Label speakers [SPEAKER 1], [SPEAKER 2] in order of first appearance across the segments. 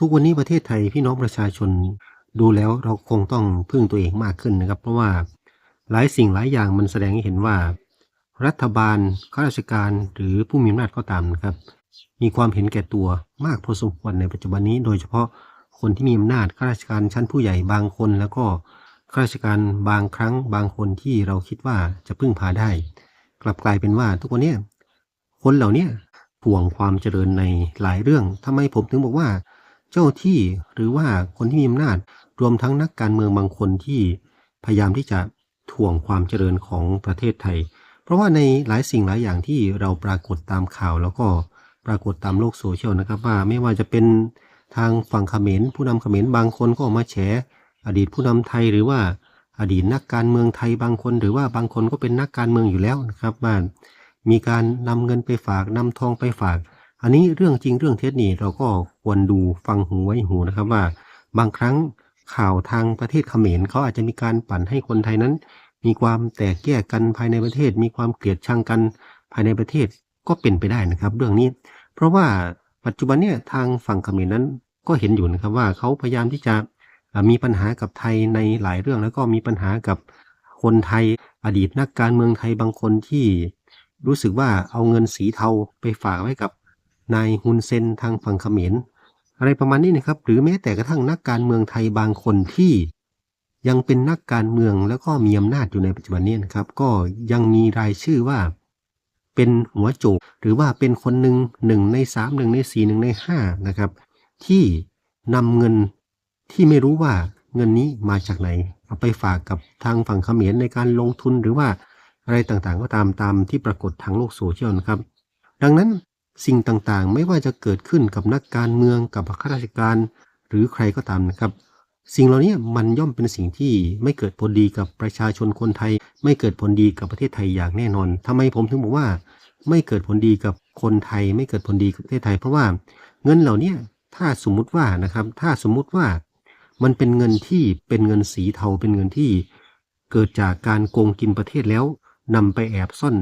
[SPEAKER 1] ทุกวันนี้ประเทศไทยพี่น้องประชาชนดูแล้วเราคงต้องพึ่งตัวเองมากขึ้นนะครับ เพราะว่าหลายสิ่งหลายอย่างมันแสดงให้เห็นว่า รัฐบาลข้าราชการหรือผู้มีอำนาจก็ตามนะครับ มีความเห็นแก่ตัวมากพอสมควรในปัจจุบันนี้ โดยเฉพาะคนที่มีอำนาจข้าราชการชั้นผู้ใหญ่บางคน แล้วก็ข้าราชการบางครั้งบางคนที่เราคิดว่าจะพึ่งพาได้ กลับกลายเป็นว่าทุกวันเนี้ยคนเหล่านี้ห่วงความเจริญในหลายเรื่องทำไมผมถึงบอกว่า เจ้าที่หรือว่าคนที่มีอำนาจรวมทั้งนักการเมืองบางคนที่พยายามที่จะถ่วงความเจริญของประเทศไทย เพราะว่าในหลายสิ่งหลายอย่างที่เราปรากฏตามข่าว แล้วก็ปรากฏตามโลกโซเชียลนะครับว่าไม่ว่าจะเป็นทางฝั่งเขมรผู้นำเขมรบางคนก็ออกมาแฉอดีตผู้นำไทยหรือว่าอดีตนักการเมืองไทยบางคน หรือว่าบางคนก็เป็นนักการเมืองอยู่แล้วนะครับว่ามีการนำเงินไปฝากนำทองไปฝาก อันนี้เรื่องจริงเรื่องเท็จนี่เราก็ควรดูฟังหูไว้หูนะครับว่า บางครั้งข่าวทางประเทศเขมรเขาอาจจะมีการปั่นให้คนไทยนั้น มีความแตกแยกกันภายในประเทศ มีความเกลียดชังกันภายในประเทศก็เป็นไปได้นะครับ เรื่องนี้ เพราะว่าปัจจุบันเนี่ยทางฝั่งเขมรนั้นก็เห็นอยู่นะครับว่าเขาพยายามที่จะมีปัญหากับไทยในหลายเรื่องแล้วก็มีปัญหากับคนไทยอดีตนักการเมืองไทยบางคนที่รู้สึกว่าเอาเงินสีเทาไปฝากไว้กับ นายฮุนเซนทางฝั่งเขมรอะไรประมาณนี้นะครับ หรือแม้แต่กระทั่งนักการเมืองไทยบางคนที่ ยังเป็นนักการเมืองแล้วก็มีอำนาจอยู่ในปัจจุบันนี้นะครับ ก็ยังมีรายชื่อว่า เป็นหัวโจกหรือว่าเป็นคนหนึ่งหนึ่งในสามหนึ่งในสี่หนึ่งในห้านะครับ ที่นำเงินที่ไม่รู้ว่าเงินนี้มาจากไหน เอาไปฝากกับทางฝั่งเขมรในการลงทุนหรือว่าอะไรต่างๆ ก็ตามตามที่ปรากฏทางโลกโซเชียลนะครับ ดังนั้น สิ่งต่างๆ ไม่ว่าจะเกิดขึ้นกับนักการเมืองกับข้าราชการ หรือใครก็ตามนะครับ สิ่งเหล่านี้มันย่อมเป็นสิ่งที่ไม่เกิดผลดีกับประชาชนคนไทย ไม่เกิดผลดีกับประเทศไทยอย่างแน่นอนทำไมผมถึงบอกว่า ไม่เกิดผลดีกับคนไทย ไม่เกิดผลดีกับประเทศไทย เพราะว่าเงินเหล่านี้ถ้าสมมุติว่านะครับ ถ้าสมมุติว่ามันเป็นเงินที่เป็นเงินสีเทาเป็นเงินที่ เกิดจากการโกงกินประเทศแล้วนำไปแอบซ่อน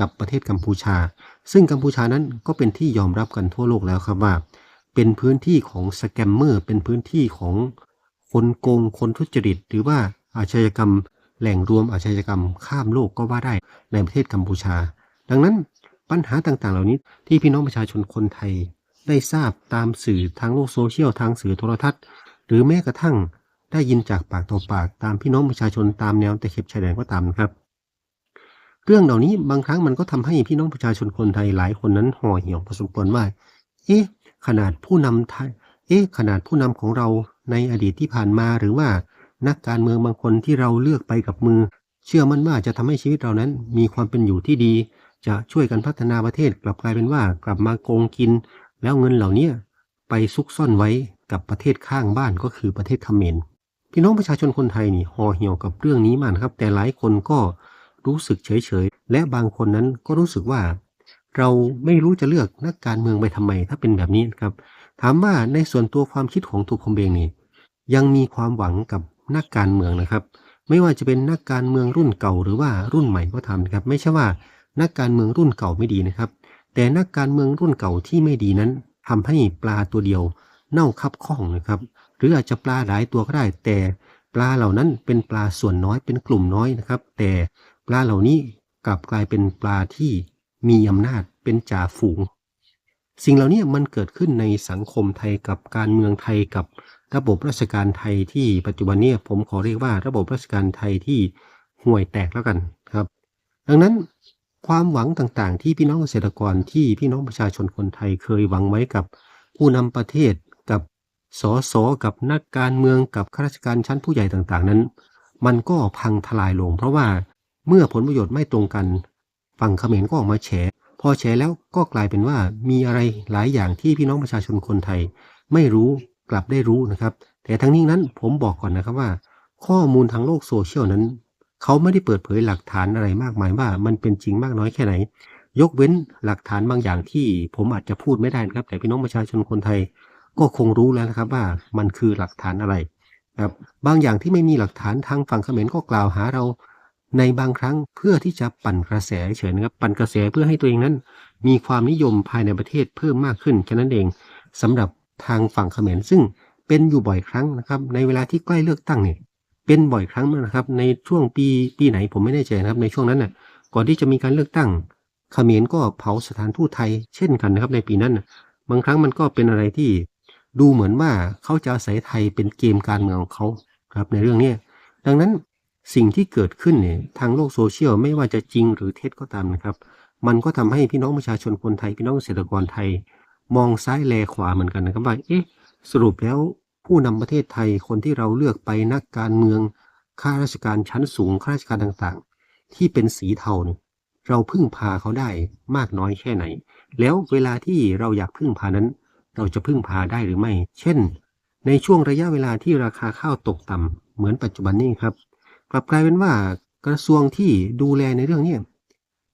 [SPEAKER 1] กับประเทศกัมพูชา ซึ่งกัมพูชานั้นก็เป็นที่ยอมรับกันทั่วโลกแล้วครับว่า เป็นพื้นที่ของสแกมเมอร์ เป็นพื้นที่ของคนโกง คนทุจริต หรือว่าอาชญากรรม แหล่งรวมอาชญากรรมข้ามโลกก็ว่าได้ในประเทศกัมพูชา ดังนั้นปัญหาต่างๆ เหล่านี้ที่พี่น้องประชาชนคนไทย ได้ทราบตามสื่อทางโลกโซเชียลทางสื่อโทรทัศน์ หรือแม้กระทั่งได้ยินจากปากต่อปากตามพี่น้องประชาชนตามแนวตะเข็บชายแดนก็ตามนะครับ เรื่องเหล่านี้บางครั้งมันก็ทำให้พี่น้องประชาชนคนไทยหลายคนนั้นห่อเหี่ยวพอสมควรว่า เอ๊ะ ขนาดผู้นำไทย เอ๊ะ ขนาดผู้นำของเราในอดีตที่ผ่านมาหรือว่านักการเมืองบางคนที่เราเลือกไปกับมือ เชื่อมั่นว่าจะทำให้ชีวิตเรานั้นมีความเป็นอยู่ที่ดี จะช่วยกันพัฒนาประเทศกลับกลายเป็นว่ากลับมาโกงกิน แล้วเงินเหล่านี้ไปซุกซ่อนไว้กับประเทศข้างบ้านก็คือประเทศเขมรพี่น้องประชาชนคนไทยนี่ห่อเหี่ยวกับเรื่องนี้มากนะครับ แต่หลายคนก็ รู้สึกเฉยๆ และบางคนนั้นก็รู้สึกว่า เราไม่รู้จะเลือกนักการเมืองไปทำไมถ้าเป็นแบบนี้นะครับ ถามว่าในส่วนตัวความคิดของตัวผมเองนี่ยังมีความหวังกับนักการเมืองนะครับ ไม่ว่าจะเป็นนักการเมืองรุ่นเก่าหรือว่ารุ่นใหม่ก็ทำนะครับ ไม่ใช่ว่านักการเมืองรุ่นเก่าไม่ดีนะครับ แต่นักการเมืองรุ่นเก่าที่ไม่ดีนั้นทำให้ปลาตัวเดียว เน่าคับข้องนะครับ หรืออาจจะปลาหลายตัวก็ได้แต่ปลาเหล่านั้นเป็นปลาส่วนน้อยเป็นกลุ่มน้อยนะครับ แต่ ปลาเหล่านี้กลับกลายเป็นปลาที่มีอำนาจเป็นจ่าฝูง สิ่งเหล่านี้มันเกิดขึ้นในสังคมไทยกับการเมืองไทยกับระบบราชการไทยที่ปัจจุบันนี้ผมขอเรียกว่าระบบราชการไทยที่ห่วยแตกแล้วกันครับ ดังนั้นความหวังต่างๆ ที่พี่น้องเกษตรกรที่พี่น้องประชาชนคนไทยเคยหวังไว้กับผู้นำประเทศกับสสกับนักการเมืองกับข้าราชการชั้นผู้ใหญ่ต่างๆ นั้น มันก็พังทลายลง เพราะว่า เมื่อผลประโยชน์ไม่ตรงกัน ฝั่งเขมรก็ออกมาแฉ พอแฉแล้วก็กลายเป็นว่ามีอะไรหลายอย่างที่พี่น้องประชาชนคนไทย ไม่รู้กลับได้รู้นะครับ แต่ทั้งนี้นั้นผมบอกก่อนนะครับว่า ข้อมูลทางโลกโซเชียลนั้น เขาไม่ได้เปิดเผยหลักฐานอะไรมากมายว่า มันเป็นจริงมากน้อยแค่ไหน ยกเว้นหลักฐานบางอย่างที่ผมอาจจะพูดไม่ได้นะครับ แต่พี่น้องประชาชนคนไทย ก็คงรู้แล้วนะครับว่ามันคือหลักฐานอะไรครับบางอย่างที่ไม่มีหลักฐานทางฝั่งเขมรก็กล่าวหาเรา ในบางครั้งเพื่อที่จะปั่นกระแสเฉยนะครับ ปั่นกระแสเพื่อให้ตัวเองนั้น มีความนิยมภายในประเทศเพิ่มมากขึ้นแค่นั้นเองสำหรับทางฝั่งเขมรซึ่งเป็นอยู่บ่อยครั้งนะครับ ในเวลาที่ใกล้เลือกตั้งเนี่ยเป็นบ่อยครั้งมากนะครับในช่วงปีปีไหนผมไม่แน่ใจนะครับ ในช่วงนั้นน่ะก่อนที่จะมีการเลือกตั้งเขมรก็เผาสถานทูตไทยเช่นกันนะครับในปีนั้นนะบางครั้งมันก็เป็นอะไรที่ดูเหมือนว่าเขาจะอาศัยไทยเป็นเกมการเมืองของเขาครับในเรื่องเนี้ดังนั้น สิ่งที่เกิดขึ้นเนี่ยทางโลกโซเชียลไม่ว่าจะจริงหรือเท็จก็ตามนะครับ มันก็ทำให้พี่น้องประชาชนคนไทย พี่น้องเกษตรกรไทย มองซ้ายแลขวาเหมือนกันนะครับว่าเอ๊ะสรุปแล้วผู้นำประเทศไทยคนที่เราเลือกไปนักการเมืองข้าราชการชั้นสูงข้าราชการต่างๆ ที่เป็นสีเทาเนี่ยเราพึ่งพาเขาได้มากน้อยแค่ไหน แล้วเวลาที่เราอยากพึ่งพานั้น เราจะพึ่งพาได้หรือไม่ เช่น ในช่วงระยะเวลาที่ราคาข้าวตกต่ำเหมือนปัจจุบันนี้ครับ กลับกลายเป็นว่ากระทรวงที่ดูแลในเรื่องนี้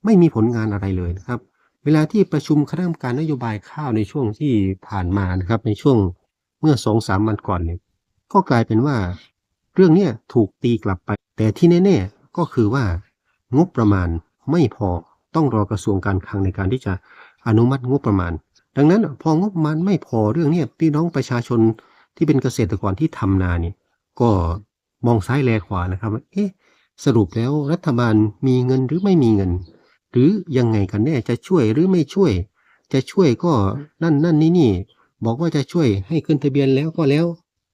[SPEAKER 1] ไม่มีผลงานอะไรเลยนะครับ เวลาที่ประชุมคณะกรรมการนโยบายข้าวในช่วงที่ผ่านมานะครับ ในช่วงเมื่อสองสามวันก่อนเนี่ยก็กลายเป็นว่า เรื่องเนี้ถูกตีกลับไป แต่ที่แน่ ๆก็คือว่างบประมาณไม่พอต้องรอกระทรวงการคลังในการที่จะอนุมัติงบประมาณ ดังนั้นพองบประมาณไม่พอเรื่องเนี้พี่น้องประชาชนที่เป็นเกษตรกรที่ทำนาเนี่ยก็ มองซ้ายแลขวานะครับว่าเอ๊ะสรุปแล้วรัฐบาลมีเงินหรือไม่มีเงิน หรือยังไงกันแน่จะช่วยหรือไม่ช่วย จะช่วยก็นั่นนั่นนี่นี่ บอกว่าจะช่วยให้ขึ้นทะเบียนแล้วก็แล้ว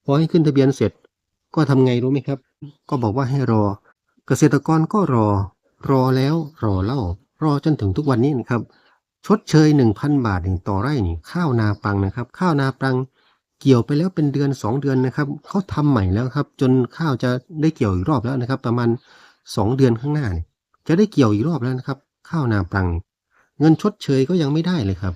[SPEAKER 1] พอให้ขึ้นทะเบียนเสร็จ ก็ทำไงรู้ไหมครับ ก็บอกว่าให้รอ เกษตรกรก็รอ รอแล้วรอเล่ารอจนถึงทุกวันนี้นะครับ ชดเชย 1,000 บาทหนึ่งต่อไร่นี่ข้าวนาปังนะครับ ข้าวนาปัง เกี่ยวไปแล้วเป็นเดือน 2 เดือนนะครับเขาทำใหม่แล้วครับ จนข้าวจะได้เกี่ยวอีกรอบแล้วนะครับ ประมาณ 2 เดือนข้างหน้าเนี่ยจะได้เกี่ยวอีกรอบแล้วนะครับ ข้าวนาปรัง เงินชดเชยก็ยังไม่ได้เลยครับ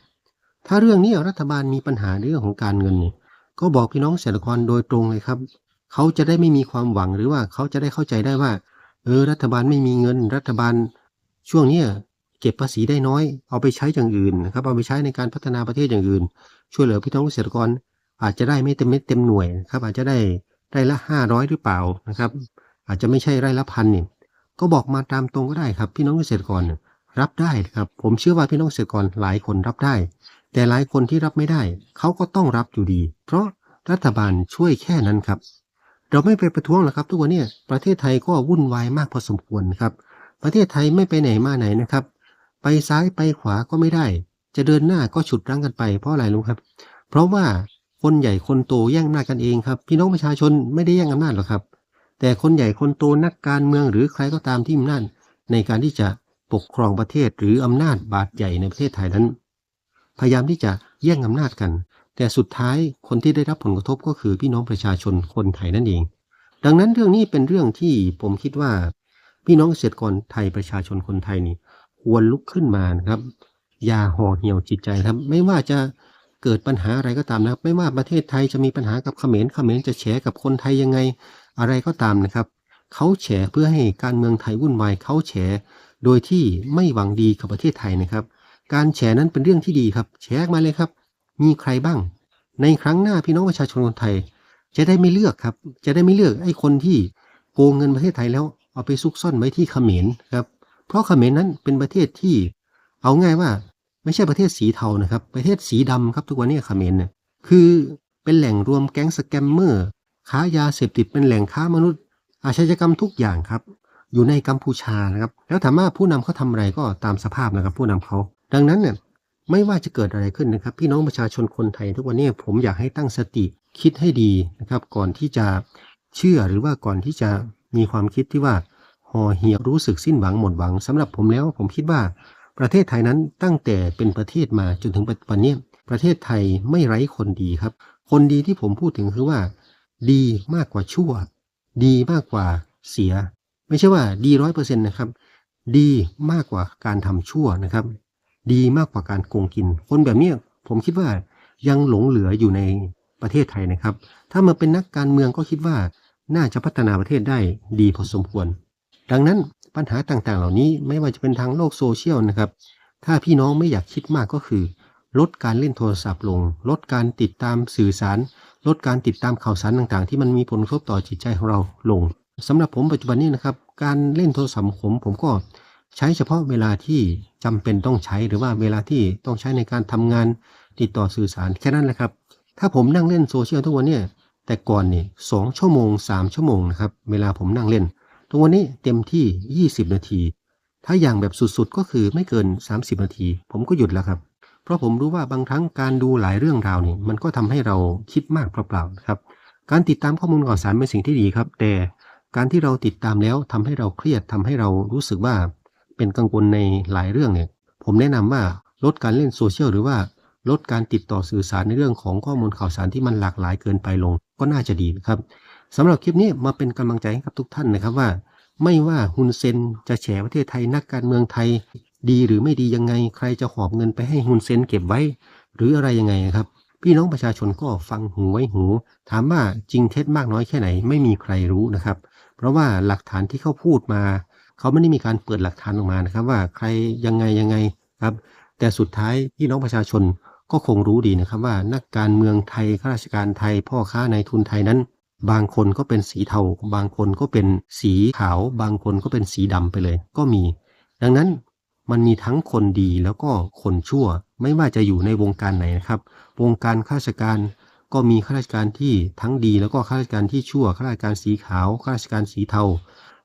[SPEAKER 1] ถ้าเรื่องนี้รัฐบาลมีปัญหาเรื่องของการเงินเนี่ยก็บอกพี่น้องเกษตรกรโดยตรงเลยครับเขาจะได้ไม่มีความหวังหรือว่าเขาจะได้เข้าใจได้ว่า เออรัฐบาลไม่มีเงินรัฐบาล ช่วงเนี้เก็บภาษีได้น้อย เอาไปใช้อย่างอื่นนะครับเอาไปใช้ในการพัฒนาประเทศอย่างอื่น ช่วยเหลือพี่น้องเกษตรกร อาจจะได้ไม่เต็มเม็ดเต็มหน่วยนะครับอาจจะได้ไร่ละห้าร้อยหรือเปล่านะครับ อาจจะไม่ใช่ไร่ละพันเนี่ยก็บอกมาตามตรงก็ได้ครับ พี่น้องเกษตรกรรับได้ครับ ผมเชื่อว่าพี่น้องเกษตรกรหลายคนรับได้ แต่หลายคนที่รับไม่ได้ เขาก็ต้องรับอยู่ดี เพราะรัฐบาลช่วยแค่นั้นครับ เราไม่ไปประท้วงหรอกครับ ทุกวันเนี้ประเทศไทยก็วุ่นวายมากพอสมควรครับ ประเทศไทยไม่ไปไหนมาไหนนะครับ ไปซ้ายไปขวาก็ไม่ได้ จะเดินหน้าก็ฉุดรั้งกันไปเพราะอะไรรู้ครับ เพราะว่า คนใหญ่คนโตแย่งอำนาจกันเองครับ พี่น้องประชาชนไม่ได้แย่งอำนาจหรอกครับ แต่คนใหญ่คนโตนักการเมืองหรือใครก็ตามที่มีอำนาจในการที่จะปกครองประเทศหรืออำนาจบาดใหญ่ในประเทศไทยนั้น พยายามที่จะแย่งอำนาจกัน แต่สุดท้ายคนที่ได้รับผลกระทบก็คือพี่น้องประชาชนคนไทยนั่นเอง ดังนั้นเรื่องนี้เป็นเรื่องที่ผมคิดว่า พี่น้องเกษตรกรไทยประชาชนคนไทยนี่ควรลุกขึ้นมานะครับ อย่าห่อเหี่ยวจิตใจครับ ไม่ว่าจะ เกิดปัญหาอะไรก็ตามนะครับ ไม่ว่าประเทศไทยจะมีปัญหากับเขมรเขมรจะแฉกับคนไทยยังไง อะไรก็ตามนะครับ เขาแฉเพื่อให้การเมืองไทยวุ่นวายเขาแฉโดยที่ไม่หวังดีกับประเทศไทยนะครับ การแฉนั้นเป็นเรื่องที่ดีครับ แฉมาเลยครับ มีใครบ้าง ในครั้งหน้าพี่น้องประชาชนคนไทย จะได้ไม่เลือกครับ จะได้ไม่เลือกไอ้คนที่โกงเงินประเทศไทยแล้วเอาไปซุกซ่อนไว้ที่เขมรครับ เพราะเขมรนั้นเป็นประเทศที่ เอาง่ายว่า ไม่ใช่ประเทศสีเทานะครับ ประเทศสีดำครับทุกวันนี้เขมรเนี่ยคือเป็นแหล่งรวมแก๊งสแกมเมอร์ค้ายาเสพติดเป็นแหล่งค้ามนุษย์ อาชญากรรมทุกอย่างครับ อยู่ในกัมพูชานะครับ แล้วถามว่าผู้นำเขาทำอะไรก็ตามสภาพนะครับ ผู้นำเขา ดังนั้นเนี่ยไม่ว่าจะเกิดอะไรขึ้นนะครับ พี่น้องประชาชนคนไทย ทุกวันนี้ผมอยากให้ตั้งสติคิดให้ดีนะครับ ก่อนที่จะเชื่อหรือว่าก่อนที่จะมีความคิดที่ว่าห่อเหี่ยวรู้สึกสิ้นหวังหมดหวังสำหรับผมแล้วผมคิดว่า ประเทศไทยนั้นตั้งแต่เป็นประเทศมาจนถึงปัจจุบันนี้ประเทศไทยไม่ไร้คนดีครับ คนดีที่ผมพูดถึงคือว่า ดีมากกว่าชั่ว ดีมากกว่าเสีย ไม่ใช่ว่าดีร้อยเปอร์เซ็นต์นะครับ ดีมากกว่าการทำชั่วนะครับ ดีมากกว่าการโกงกิน คนแบบนี้ผมคิดว่ายังหลงเหลืออยู่ในประเทศไทยนะครับ ถ้ามาเป็นนักการเมืองก็คิดว่าน่าจะพัฒนาประเทศได้ดีพอสมควร ดังนั้น ปัญหาต่างๆ เหล่านี้ไม่ว่าจะเป็นทางโลกโซเชียลนะครับ ถ้าพี่น้องไม่อยากคิดมากก็คือ ลดการเล่นโทรศัพท์ลง ลดการติดตามสื่อสาร ลดการติดตามข่าวสารต่างๆ ที่มันมีผลกระทบต่อจิตใจของเราลงสำหรับผมปัจจุบันนี้นะครับ การเล่นโทรศัพท์ผมผมก็ใช้เฉพาะเวลาที่จำเป็นต้องใช้หรือว่าเวลาที่ต้องใช้ในการทำงานติดต่อสื่อสารแค่นั้นแหละครับ ถ้าผมนั่งเล่นโซเชียลทุกวันเนี่ยแต่ก่อนเนี่ยสองชั่วโมงสามชั่วโมงนะครับเวลาผมนั่งเล่น ทุกวันนี้เต็มที่ 20 นาที ถ้าอย่างแบบสุดๆ ก็คือไม่เกิน 30 นาที ผมก็หยุดแล้วครับ เพราะผมรู้ว่าบางครั้งการดูหลายเรื่องราวนี่มันก็ทำให้เราคิดมากเปล่าๆครับ การติดตามข้อมูลข่าวสารเป็นสิ่งที่ดีครับ แต่การที่เราติดตามแล้วทำให้เราเครียดทำให้เรารู้สึกว่า เป็นกังวลในหลายเรื่องเนี่ย ผมแนะนำว่าลดการเล่นโซเชียลหรือว่าลดการติดต่อสื่อสารในเรื่องของข้อมูลข่าวสารที่มันหลากหลายเกินไปลง ก็น่าจะดีนะครับ สำหรับคลิปนี้มาเป็นกำลังใจให้กับทุกท่านนะครับว่า ไม่ว่าฮุนเซนจะแฉประเทศไทยนักการเมืองไทย ดีหรือไม่ดียังไง ใครจะหอบเงินไปให้ฮุนเซนเก็บไว้ หรืออะไรยังไงนะครับ พี่น้องประชาชนก็ฟังหูไว้หู ถามว่าจริงเท็จมากน้อยแค่ไหนไม่มีใครรู้นะครับ เพราะว่าหลักฐานที่เขาพูดมา เขาไม่ได้มีการเปิดหลักฐานออกมานะครับ ว่าใครยังไงยังไงครับ แต่สุดท้ายพี่น้องประชาชนก็คงรู้ดีนะครับว่านักการเมืองไทยข้าราชการไทย พ่อค้านายทุนไทยนั้น บางคนก็เป็นสีเทา บางคนก็เป็นสีขาว บางคนก็เป็นสีดำไปเลย ก็มี ดังนั้นมันมีทั้งคนดีแล้วก็คนชั่ว ไม่ว่าจะอยู่ในวงการไหนนะครับ วงการข้าราชการก็มีข้าราชการที่ทั้งดีแล้วก็ข้าราชการที่ชั่วข้าราชการสีขาวข้าราชการสีเทา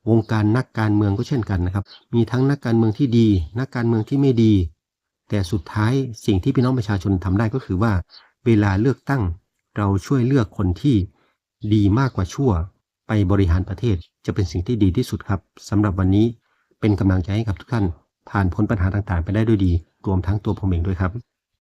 [SPEAKER 1] วงการนักการเมืองก็เช่นกันนะครับ มีทั้งนักการเมืองที่ดี นักการเมืองที่ไม่ดี แต่สุดท้ายสิ่งที่พี่น้องประชาชนทำได้ก็คือว่า เวลาเลือกตั้ง เราช่วยเลือกคนที่ ดีมากกว่าชั่ว ไปบริหารประเทศจะเป็นสิ่งที่ดีที่สุดครับสำหรับวันนี้เป็นกำลังใจให้กับทุกท่าน ผ่านพ้นปัญหาต่างๆ ไปได้ด้วยดี รวมทั้งตัวผมเองด้วยครับ